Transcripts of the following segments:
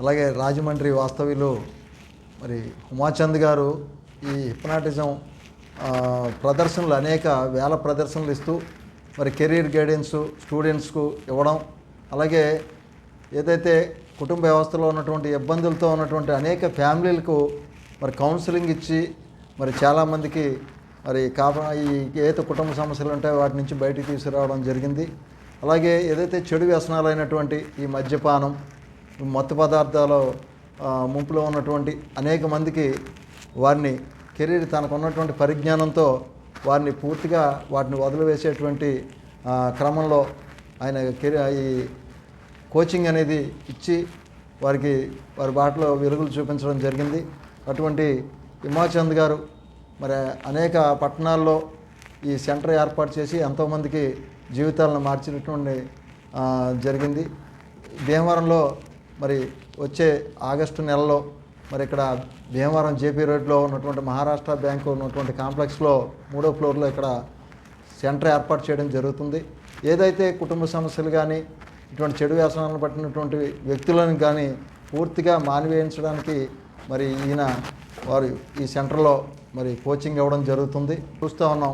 అలాగే రాజమండ్రి వాస్తవ్యులు మరి ఉమాచంద్ గారు ఈ హిప్నాటిజం ప్రదర్శనలు అనేక వేల ప్రదర్శనలు ఇస్తూ మరి కెరీర్ గైడెన్స్ స్టూడెంట్స్కు ఇవ్వడం అలాగే ఏదైతే కుటుంబ వ్యవస్థలో ఉన్నటువంటి ఇబ్బందులతో ఉన్నటువంటి అనేక ఫ్యామిలీలకు మరి కౌన్సిలింగ్ ఇచ్చి మరి చాలామందికి మరి కాప ఈ ఏదైతే కుటుంబ సమస్యలు ఉంటాయో వాటి నుంచి బయటికి తీసుకురావడం జరిగింది. అలాగే ఏదైతే చెడు వ్యసనాలైనటువంటి ఈ మద్యపానం మత్తు పదార్థాలు ముంపులో ఉన్నటువంటి అనేక మందికి వారిని కెరీర్ తనకు ఉన్నటువంటి పరిజ్ఞానంతో వారిని పూర్తిగా వాటిని వదిలివేసేటువంటి క్రమంలో ఆయన ఈ కోచింగ్ అనేది ఇచ్చి వారికి వారి బాటలో వెలుగులు చూపించడం జరిగింది. అటువంటి హిమాచంద్ గారు మరి అనేక పట్టణాల్లో ఈ సెంటర్ ఏర్పాటు చేసి ఎంతోమందికి జీవితాలను మార్చినటువంటి జరిగింది. భీమవరంలో మరి వచ్చే ఆగస్టు నెలలో మరి ఇక్కడ భీమవరం జేపీ రోడ్లో ఉన్నటువంటి మహారాష్ట్ర బ్యాంకు ఉన్నటువంటి కాంప్లెక్స్లో మూడో ఫ్లోర్లో ఇక్కడ సెంటర్ ఏర్పాటు చేయడం జరుగుతుంది. ఏదైతే కుటుంబ సమస్యలు కానీ ఇటువంటి చెడు వ్యసనాలను పట్టినటువంటి వ్యక్తులను కానీ పూర్తిగా మానివేయించడానికి మరి ఈయన వారు ఈ సెంటర్లో మరి కోచింగ్ ఇవ్వడం జరుగుతుంది. చూస్తూ ఉన్నాం.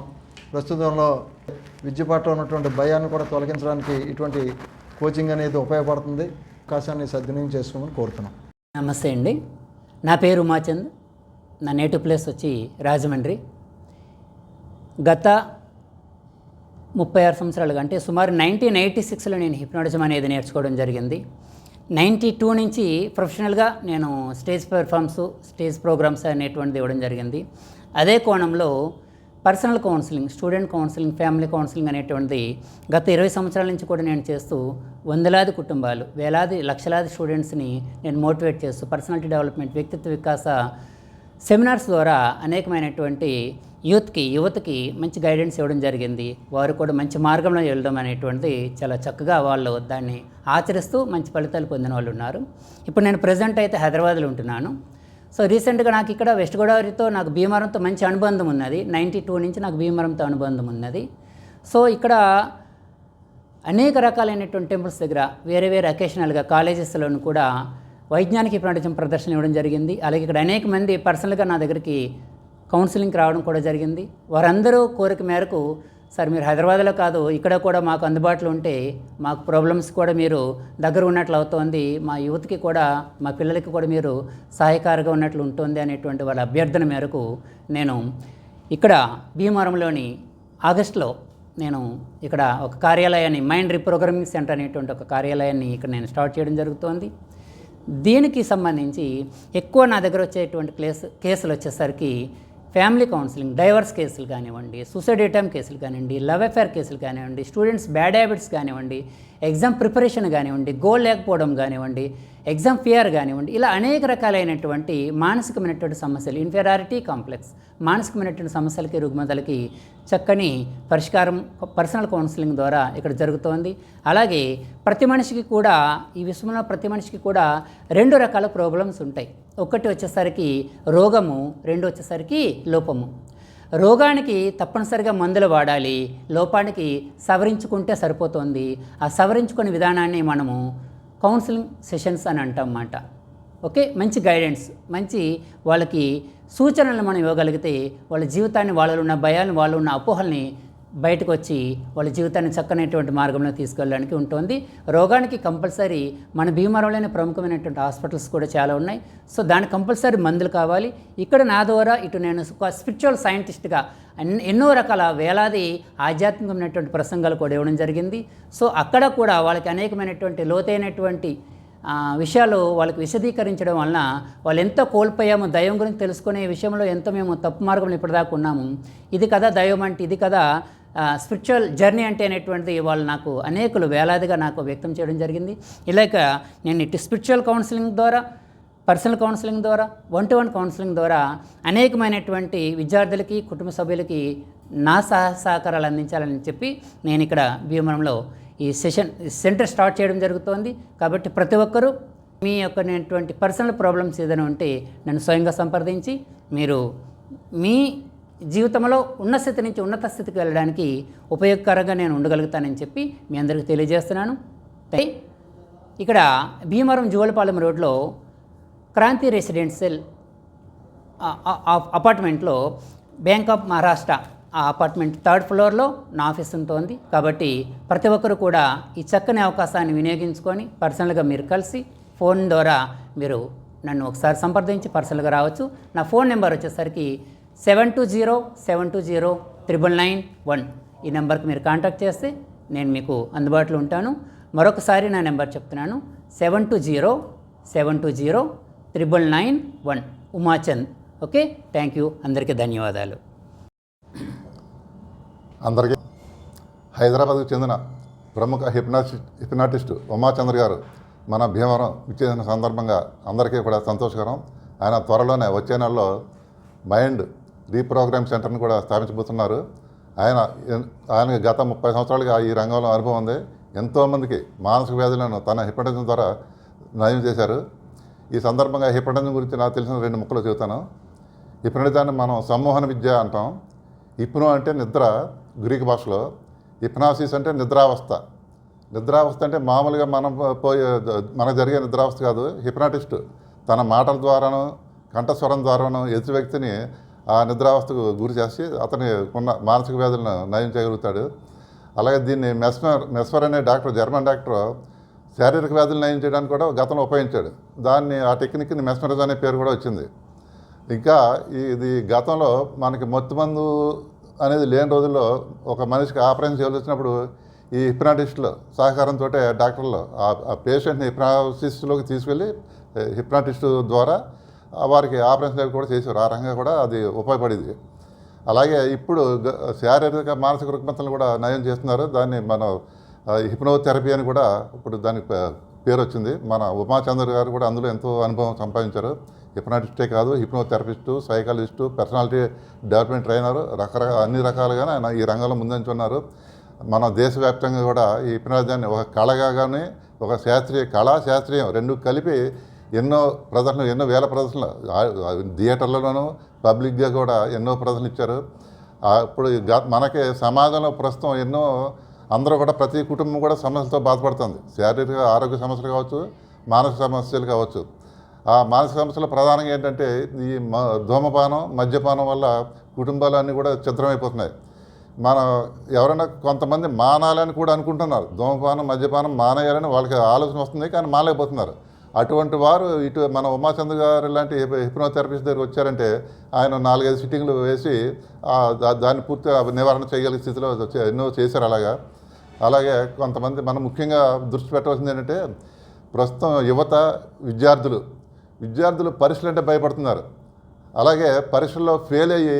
ప్రస్తుతంలో విద్య పట్ల ఉన్నటువంటి భయాన్ని కూడా తొలగించడానికి ఇటువంటి కోచింగ్ అనేది ఉపయోగపడుతుంది. అవకాశాన్ని సద్వినియోగం చేసుకోమని కోరుతున్నాం. నమస్తే అండి. నా పేరు ఉమాచంద్. నా నేటివ్ ప్లేస్ వచ్చి రాజమండ్రి. గత ముప్పై ఆరు సంవత్సరాలుగా అంటే సుమారు నైన్టీన్ ఎయిటీ సిక్స్లో నేను హిప్నాటిజం అనేది నేర్చుకోవడం జరిగింది. నైంటీ టూ నుంచి ప్రొఫెషనల్గా నేను స్టేజ్ పెర్ఫార్మ్స్ స్టేజ్ ప్రోగ్రామ్స్ అనేటువంటిది ఇవ్వడం జరిగింది. అదే కోణంలో personal counselling student counselling family counselling అనేటువంటిది గత ఇరవై సంవత్సరాల నుంచి కూడా నేను చేస్తూ వందలాది కుటుంబాలు వేలాది లక్షలాది స్టూడెంట్స్ని నేను మోటివేట్ చేస్తూ పర్సనాలిటీ డెవలప్మెంట్ వ్యక్తిత్వ వికాస సెమినార్స్ ద్వారా అనేకమైనటువంటి యూత్కి యువతకి మంచి గైడెన్స్ ఇవ్వడం జరిగింది. వారు కూడా మంచి మార్గంలో వెళ్ళడం అనేటువంటిది చాలా చక్కగా వాళ్ళు దాన్ని ఆచరిస్తూ మంచి ఫలితాలు పొందిన వాళ్ళు ఉన్నారు. ఇప్పుడు నేను ప్రజెంట్ అయితే హైదరాబాద్లో ఉంటున్నాను. సో రీసెంట్గా నాకు ఇక్కడ వెస్ట్ గోదావరితో నాకు భీమవరంతో మంచి అనుబంధం ఉన్నది. నైంటీ టూ నుంచి నాకు భీమవరంతో అనుబంధం ఉన్నది. సో ఇక్కడ అనేక రకాలైనటువంటి టెంపుల్స్ దగ్గర వేరే వేరే అకేషనల్గా కాలేజెస్లోనూ కూడా వైజ్ఞానిక హిప్నాటిజం ప్రదర్శన ఇవ్వడం జరిగింది. అలాగే ఇక్కడ అనేక మంది పర్సనల్గా నా దగ్గరికి కౌన్సిలింగ్కి రావడం కూడా జరిగింది. వారందరూ కోరిక మేరకు సార్ మీరు హైదరాబాద్లో కాదు ఇక్కడ కూడా మాకు అందుబాటులో ఉంటే మాకు ప్రాబ్లమ్స్ కూడా మీరు దగ్గర ఉన్నట్లు అవుతోంది. మా యువతకి కూడా మా పిల్లలకి కూడా మీరు సహాయకారిగా ఉన్నట్లు ఉంటుంది అనేటువంటి వాళ్ళ అభ్యర్థన మేరకు నేను ఇక్కడ భీమవరంలోని ఆగస్టులో నేను ఇక్కడ ఒక కార్యాలయాన్ని మైండ్ రీప్రోగ్రామింగ్ సెంటర్ అనేటువంటి ఒక కార్యాలయాన్ని ఇక్కడ నేను స్టార్ట్ చేయడం జరుగుతోంది. దీనికి సంబంధించి ఎక్కువ నా దగ్గర వచ్చేటువంటి కేసు కేసులు వచ్చేసరికి ఫ్యామిలీ కౌన్సిలింగ్ డైవర్స్ కేసులు కానివ్వండి సూసైడ్ అటెంప్ కేసులు కానివ్వండి లవ్ అఫేర్ కేసులు కానివ్వండి స్టూడెంట్స్ బ్యాడ్ హ్యాబిట్స్ కానివ్వండి ఎగ్జామ్ ప్రిపరేషన్ కానివ్వండి గోల్ లేకపోవడం కానివ్వండి ఎగ్జామ్ ఫియర్ కానివ్వండి ఇలా అనేక రకాలైనటువంటి మానసికమైనటువంటి సమస్యలు ఇన్ఫెరారిటీ కాంప్లెక్స్ మానసికమైనటువంటి సమస్యలకి రుగ్మతలకి చక్కని పరిష్కారం పర్సనల్ కౌన్సిలింగ్ ద్వారా ఇక్కడ జరుగుతోంది. అలాగే ప్రతి మనిషికి కూడా ఈ విశ్వంలో ప్రతి మనిషికి కూడా రెండు రకాల ప్రాబ్లమ్స్ ఉంటాయి. ఒకటి వచ్చేసరికి రోగము రెండు వచ్చేసరికి లోపము. రోగానికి తప్పనిసరిగా మందులు వాడాలి. లోపానికి సవరించుకుంటే సరిపోతుంది. ఆ సవరించుకునే విధానాన్ని మనము కౌన్సిలింగ్ సెషన్స్ అని అంటాం అన్నమాట. ఓకే? మంచి గైడెన్స్. మంచి వాళ్ళకి సూచనలు మనం ఇవ్వగలిగితే వాళ్ళ జీవితాన్ని వాళ్ళు ఉన్న భయాలను వాళ్ళు ఉన్న అపోహల్ని బయటకు వచ్చి వాళ్ళ జీవితాన్ని చక్కనైనటువంటి మార్గంలో తీసుకెళ్ళడానికి ఉంటుంది. రోగానికి కంపల్సరీ మన భీమవరంలోనే ప్రముఖమైనటువంటి హాస్పిటల్స్ కూడా చాలా ఉన్నాయి. సో దానికి కంపల్సరీ మందులు కావాలి. ఇక్కడ నా ద్వారా ఇటు నేను స్పిరిచువల్ సైంటిస్ట్గా ఎన్నో రకాల వేలాది ఆధ్యాత్మికమైనటువంటి ప్రసంగాలు కూడా ఇవ్వడం జరిగింది. సో అక్కడ కూడా వాళ్ళకి అనేకమైనటువంటి లోతైనటువంటి విషయాలు వాళ్ళకి విశదీకరించడం వలన వాళ్ళు ఎంతో కోల్పోయాము దైవం గురించి తెలుసుకునే విషయంలో ఎంతో మేము తప్పు మార్గంలో ఇప్పటిదాకా ఉన్నాము. ఇది కదా దైవం అంటే ఇది కదా స్పిరిచువల్ జర్నీ అంటే అనేటువంటిది వాళ్ళు నాకు అనేకులు వేలాదిగా నాకు వ్యక్తం చేయడం జరిగింది. ఇలాగ నేను ఇటు స్పిరిచువల్ కౌన్సిలింగ్ ద్వారా పర్సనల్ కౌన్సిలింగ్ ద్వారా వన్ టు వన్ కౌన్సిలింగ్ ద్వారా అనేకమైనటువంటి విద్యార్థులకి కుటుంబ సభ్యులకి నా సహ సహకారాలు అందించాలని చెప్పి నేను ఇక్కడ భీమవరంలో ఈ సెషన్ సెంటర్ స్టార్ట్ చేయడం జరుగుతోంది. కాబట్టి ప్రతి ఒక్కరూ మీ యొక్క పర్సనల్ ప్రాబ్లమ్స్ ఏదైనా ఉంటే నన్ను స్వయంగా సంప్రదించి మీరు మీ జీవితంలో ఉన్న స్థితి నుంచి ఉన్నత స్థితికి వెళ్ళడానికి ఉపయోగకరంగా నేను ఉండగలుగుతానని చెప్పి మీ అందరికీ తెలియజేస్తున్నాను. ఇక్కడ భీమవరం జువలపాలెం రోడ్లో క్రాంతి రెసిడెన్షియల్ అపార్ట్మెంట్లో బ్యాంక్ ఆఫ్ మహారాష్ట్ర ఆ అపార్ట్మెంట్ థర్డ్ ఫ్లోర్లో నా ఆఫీస్ ఉంటుంది. కాబట్టి ప్రతి ఒక్కరు కూడా ఈ చక్కని అవకాశాన్ని వినియోగించుకొని పర్సనల్గా మీరు కలిసి ఫోన్ ద్వారా మీరు నన్ను ఒకసారి సంప్రదించి పర్సనల్గా రావచ్చు. నా ఫోన్ నెంబర్ వచ్చేసరికి seven two zero seven two zero triple nine one. ఈ నెంబర్కి మీరు కాంటాక్ట్ చేస్తే నేను మీకు అందుబాటులో ఉంటాను. మరొకసారి నా నెంబర్ చెప్తున్నాను. Seven two zero seven two zero triple nine one. Umachand. Okay? Thank you అందరికీ ధన్యవాదాలు. అందరికీ హైదరాబాద్కు చెందిన ప్రముఖ హిప్నాటిస్ట్ హిప్నాటిస్టు ఉమాచంద్ర గారు మన భీమవరం ఇచ్చేసిన సందర్భంగా అందరికీ కూడా సంతోషకరం. ఆయన త్వరలోనే వచ్చే నెలలో మైండ్ రీప్రోగ్రామ్ సెంటర్ని కూడా స్థాపించబోతున్నారు. ఆయన ఆయన గత ముప్పై సంవత్సరాలుగా ఈ రంగంలో అనుభవం ఉంది. ఎంతోమందికి మానసిక వ్యాధులను తన హిప్నటిజం ద్వారా నయం చేశారు. ఈ సందర్భంగా హిప్నటిజం గురించి నాకు తెలిసిన రెండు ముక్కలు చెబుతాను. హిప్నటిజాన్ని మనం సమ్మోహన విద్య అంటాం. హిప్నో అంటే నిద్ర గ్రీక్ భాషలో. హిప్నాసిస్ అంటే నిద్రావస్థ. నిద్రావస్థ అంటే మామూలుగా మనం పోయే మనకు జరిగే నిద్రావస్థ కాదు. హిప్నాటిస్ట్ తన మాటల ద్వారాను కంఠస్వరం ద్వారాను ఎదుటి వ్యక్తిని ఆ నిద్రావస్థకు గురి చేసి అతని ఉన్న మానసిక వ్యాధులను నయం చేయగలుగుతాడు. అలాగే దీన్ని మెస్మర్ మెస్మర్ అనే డాక్టర్ జర్మన్ డాక్టర్ శారీరక వ్యాధులు నయం చేయడానికి కూడా గతంలో ఉపయోగించాడు. దాన్ని ఆ టెక్నిక్ని మెస్మరిజం అనే పేరు కూడా వచ్చింది. ఇంకా ఇది గతంలో మనకి మత్తుమందు అనేది లేని రోజుల్లో ఒక మనిషికి ఆపరేషన్ చేయాల్సి వచ్చినప్పుడు ఈ హిప్నాటిస్టులు సహకారంతో డాక్టర్లు ఆ- పేషెంట్ని హిప్నాసిస్టులోకి తీసుకెళ్ళి హిప్నాటిస్టు ద్వారా వారికి ఆపరేషన్ అవి కూడా చేసేవారు. ఆ రకంగా కూడా అది ఉపయోగపడేది. అలాగే ఇప్పుడు శారీరక మానసిక రుగ్మతలను కూడా నయం చేస్తున్నారు. దాన్ని మనం హిప్నోథెరపీ అని కూడా ఇప్పుడు దానికి పే- పేరు వచ్చింది మన ఉమాచంద్ర గారు కూడా అందులో ఎంతో అనుభవం సంపాదించారు. హిప్నాటిస్టే కాదు hypnotherapist psychologist personality development trainer రకరకాల అన్ని రకాలుగానే ఆయన ఈ రంగంలో ముందంచున్నారు మన దేశవ్యాప్తంగా కూడా ఈ హిప్నాటిజాన్ని ఒక కళగా కానీ ఒక శాస్త్రీయ కళా శాస్త్రీయం రెండు కలిపి ఎన్నో ప్రదర్శనలు ఎన్నో వేల ప్రదర్శనలు. థియేటర్లలోనూ పబ్లిక్గా కూడా ఎన్నో ప్రదర్శనలు ఇచ్చారు. అప్పుడు ఇప్పుడు మనకి సమాజంలో ప్రస్తుతం ఎన్నో అందరూ కూడా ప్రతి కుటుంబం కూడా సమస్యలతో బాధపడుతుంది. శారీరక ఆరోగ్య సమస్యలు కావచ్చు మానసిక సమస్యలు కావచ్చు. ఆ మానసిక సమస్యలు ప్రధానంగా ఏంటంటే ఈ మ ధూమపానం మద్యపానం వల్ల కుటుంబాలన్నీ కూడా చిత్రమైపోతున్నాయి మన ఎవరైనా కొంతమంది మానాలని కూడా అనుకుంటున్నారు. ధూమపానం మద్యపానం మానేయాలని వాళ్ళకి ఆలోచన వస్తుంది కానీ మానలేకపోతున్నారు. అటువంటి వారు ఇటు మన ఉమాచంద్ర గారు లాంటి హిప్నోథెరపిస్ట్ దగ్గర వచ్చారంటే ఆయన నాలుగైదు సిట్టింగ్లు వేసి దా- దాన్ని పూర్తిగా నివారణ చేయగలిగే స్థితిలో ఎన్నో చేశారు అలాగా. అలాగే కొంతమంది మనం ముఖ్యంగా దృష్టి పెట్టవలసింది ఏంటంటే ప్రస్తుతం యువత విద్యార్థులు విద్యార్థులు పరీక్షలు అంటే భయపడుతున్నారు. అలాగే పరీక్షల్లో ఫెయిల్ అయ్యి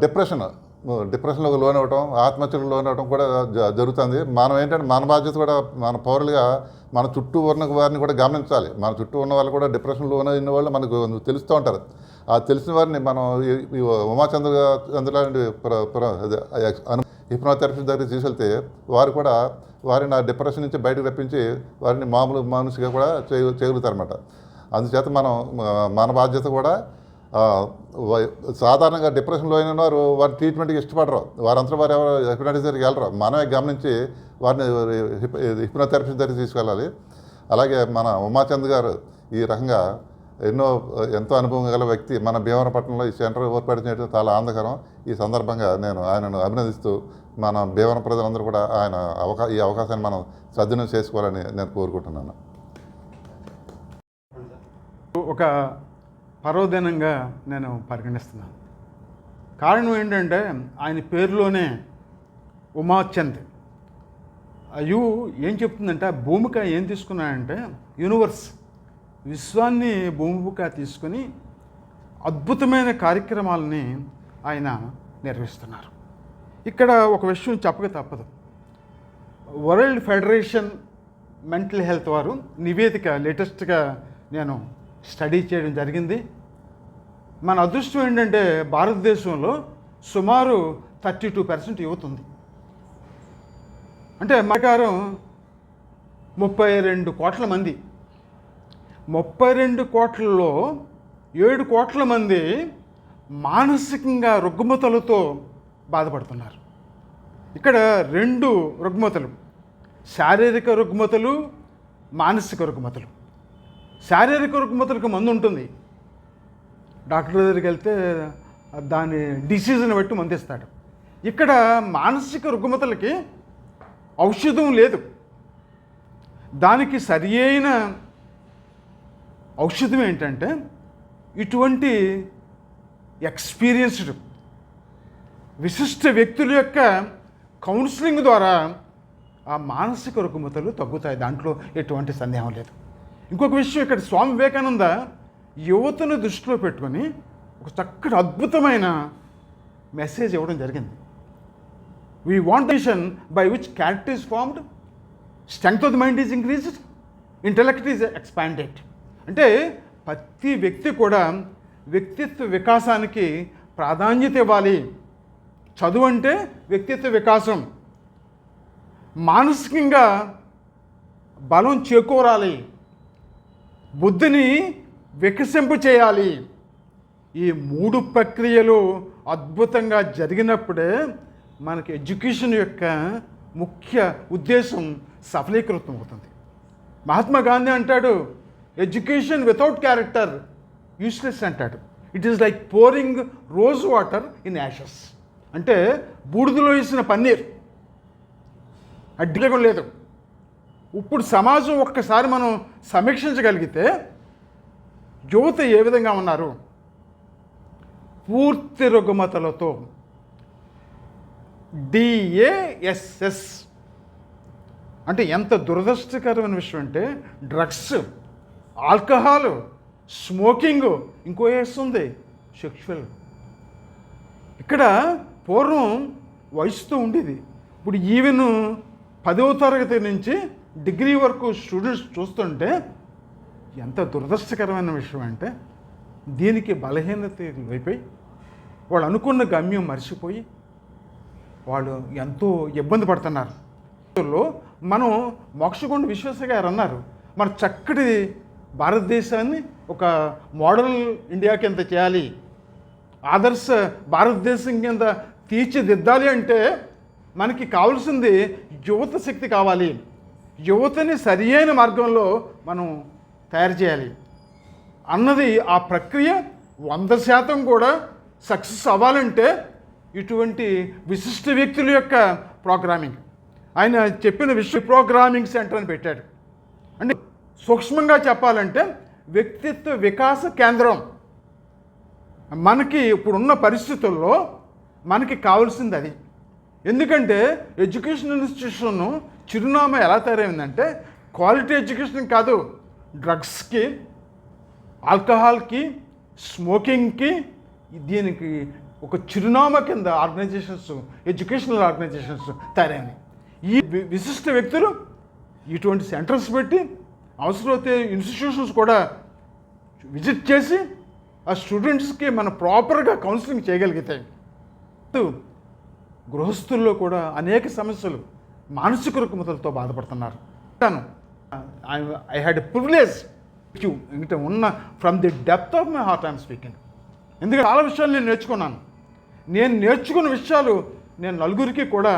డిప్రెషన్ డిప్రెషన్లోకి లోన్ అవ్వటం ఆత్మహత్యలకు లోన్ అవ్వటం కూడా జ- జరుగుతుంది. మనం ఏంటంటే మన బాధ్యత కూడా మన పౌరులుగా మన చుట్టూ ఉన్న వారిని కూడా గమనించాలి. మన చుట్టూ ఉన్న వాళ్ళు కూడా డిప్రెషన్ లోన్ అయిన వాళ్ళు మనకు తెలుస్తూ ఉంటారు. ఆ తెలిసిన వారిని మనం ఉమాచంద్ర చంద్ర లాంటి ప్ర- హిప్నోథెరపిస్ట్ దగ్గరికి తీసుకెళ్తే వారు కూడా వారిని ఆ డిప్రెషన్ నుంచి బయటకు రప్పించి వారిని మామూలు మనిషిగా కూడా చేయ చేయగలుగుతారన్నమాట అందుచేత మనం మన బాధ్యత కూడా సాధారణంగా డిప్రెషన్లో అయిన వారు వారి ట్రీట్మెంట్కి ఇష్టపడరు. వారంతా వారు ఎవరు హిప్నటిస్ట్ దగ్గరికి వెళ్ళరు. మనమే గమనించి వారిని హిప్ హిప్నోథెరపిస్ట్ దగ్గరికి తీసుకెళ్ళాలి. అలాగే మన ఉమాచంద్ గారు ఈ రకంగా ఎన్నో ఎంతో అనుభవం గల వ్యక్తి. మన భీమవరపట్నంలో ఈ సెంటర్ ఏర్పాటు చేయడం చాలా ఆనందకరం. ఈ సందర్భంగా నేను ఆయనను అభినందిస్తూ మన భీమవరం ప్రజలందరూ కూడా ఆయన అవకా ఈ అవకాశాన్ని మనం సద్వినియోగం చేసుకోవాలని నేను కోరుకుంటున్నాను. ఒక పర్వదినంగా నేను పరిగణిస్తున్నాను. కారణం ఏంటంటే ఆయన పేరులోనే ఉమాచంద్. అయ్యూ ఏం చెప్తుందంటే ఆ భూమిక ఏం తీసుకున్నాడంటే యూనివర్స్ విశ్వాన్ని భూమిక తీసుకొని అద్భుతమైన కార్యక్రమాలని ఆయన నిర్వహిస్తున్నారు. ఇక్కడ ఒక విషయం చెప్పక తప్పదు. వరల్డ్ ఫెడరేషన్ మెంటల్ హెల్త్ వారు నివేదిక లేటెస్ట్గా నేను స్టడీ చేయడం జరిగింది. మన అదృష్టం ఏంటంటే భారతదేశంలో సుమారు థర్టీ టూ పర్సెంట్ యువత ఉంది అంటే ప్రకారం ముప్పై రెండు కోట్ల మంది. ముప్పై రెండు కోట్లలో ఏడు కోట్ల మంది మానసికంగా రుగ్మతలతో బాధపడుతున్నారు. ఇక్కడ రెండు రుగ్మతలు. శారీరక రుగ్మతలు మానసిక రుగ్మతలు. శారీరక రుగ్మతలకు మందు ఉంటుంది. డాక్టర్ దగ్గరికి వెళ్తే దాని డిసీజ్ని బట్టి మందిస్తాడు ఇక్కడ మానసిక రుగ్మతలకి ఔషధం లేదు. దానికి సరి అయిన ఔషధం ఏంటంటే ఇటువంటి ఎక్స్పీరియన్స్డ్ విశిష్ట వ్యక్తుల యొక్క కౌన్సిలింగ్ ద్వారా ఆ మానసిక రుగ్మతలు తగ్గుతాయి. దాంట్లో ఎటువంటి సందేహం లేదు. ఇంకొక విషయం ఇక్కడ స్వామి వివేకానంద యువతను దృష్టిలో పెట్టుకొని ఒక చక్కటి అద్భుతమైన మెసేజ్ ఇవ్వడం జరిగింది. We want vision by which character is formed strength of the mind is increased intellect is expanded అంటే ప్రతి వ్యక్తి కూడా వ్యక్తిత్వ వికాసానికి ప్రాధాన్యత ఇవ్వాలి. చదువు అంటే వ్యక్తిత్వ వికాసం. మానసికంగా బలం చేకూరాలి. బుద్ధిని వికసింపు చేయాలి. ఈ మూడు ప్రక్రియలు అద్భుతంగా జరిగినప్పుడే మనకి ఎడ్యుకేషన్ యొక్క ముఖ్య ఉద్దేశం సఫలీకృతం అవుతుంది. మహాత్మా గాంధీ అంటాడు ఎడ్యుకేషన్ వితౌట్ క్యారెక్టర్ యూస్లెస్ అంటాడు. It is like pouring rose water in ashes అంటే బూడిదలో వేసిన పన్నీర్. అడ్డిలకం లేదు. ఇప్పుడు సమాజం ఒక్కసారి మనం సమీక్షించగలిగితే యువత ఏ విధంగా ఉన్నారు? పూర్తి రుగ్మతలతో డిఏఎస్ఎస్ అంటే ఎంత దురదృష్టకరమైన విషయం అంటే డ్రగ్స్ ఆల్కహాల్ స్మోకింగ్ ఇంకో ఎస్ ఉంది సెక్షువల్. ఇక్కడ పూర్వం వయసుతో ఉండేది. ఇప్పుడు ఈవెన్ పదవ తరగతి నుంచి డిగ్రీ వరకు స్టూడెంట్స్ చూస్తుంటే ఎంత దురదృష్టకరమైన విషయం అంటే దీనికి బలహీనత అయిపోయి వాళ్ళు అనుకున్న గమ్యం మర్చిపోయి వాళ్ళు ఎంతో ఇబ్బంది పడుతున్నారు. మనం మోక్షగుండ విశ్వేశ్వర గారు అన్నారు మన చక్కటి భారతదేశాన్ని ఒక మోడల్ ఇండియా కింద చేయాలి. ఆదర్శ భారతదేశం కింద తీర్చిదిద్దాలి అంటే మనకి కావాల్సింది యువత శక్తి కావాలి. యువతని సరి అయిన మార్గంలో మనం తయారు చేయాలి. అన్నది ఆ ప్రక్రియ వంద శాతం కూడా సక్సెస్ అవ్వాలంటే ఇటువంటి విశిష్ట వ్యక్తుల యొక్క ప్రోగ్రామింగ్. ఆయన చెప్పిన విశ్వ ప్రోగ్రామింగ్ సెంటర్ అని పెట్టాడు. అంటే సూక్ష్మంగా చెప్పాలంటే వ్యక్తిత్వ వికాస కేంద్రం. మనకి ఇప్పుడున్న పరిస్థితుల్లో మనకి కావాల్సింది అది. ఎందుకంటే ఎడ్యుకేషన్ ఇన్స్టిట్యూషన్ చిరునామా ఎలా తయారైందంటే క్వాలిటీ ఎడ్యుకేషన్ కాదు డ్రగ్స్కి ఆల్కహాల్కి స్మోకింగ్కి దీనికి ఒక చిరునామా కింద ఆర్గనైజేషన్స్ ఎడ్యుకేషనల్ ఆర్గనైజేషన్స్ తయారైనవి ఈ విశిష్ట వ్యక్తులు ఇటువంటి సెంటర్స్ పెట్టి అవసరమైతే ఇన్స్టిట్యూషన్స్ కూడా విజిట్ చేసి ఆ స్టూడెంట్స్కి మనం ప్రాపర్గా కౌన్సిలింగ్ చేయగలిగితే గృహస్థుల్లో కూడా అనేక సమస్యలు మానసిక రుగ్మతలతో బాధపడుతున్నారు. I had a privilege you ఇంకా ఉన్న from the depth of my heart I'm speaking ఎందుకంటే చాలా విషయాలు నేను నేర్చుకున్నాను. నేను నేర్చుకున్న విషయాలు నేను నలుగురికి కూడా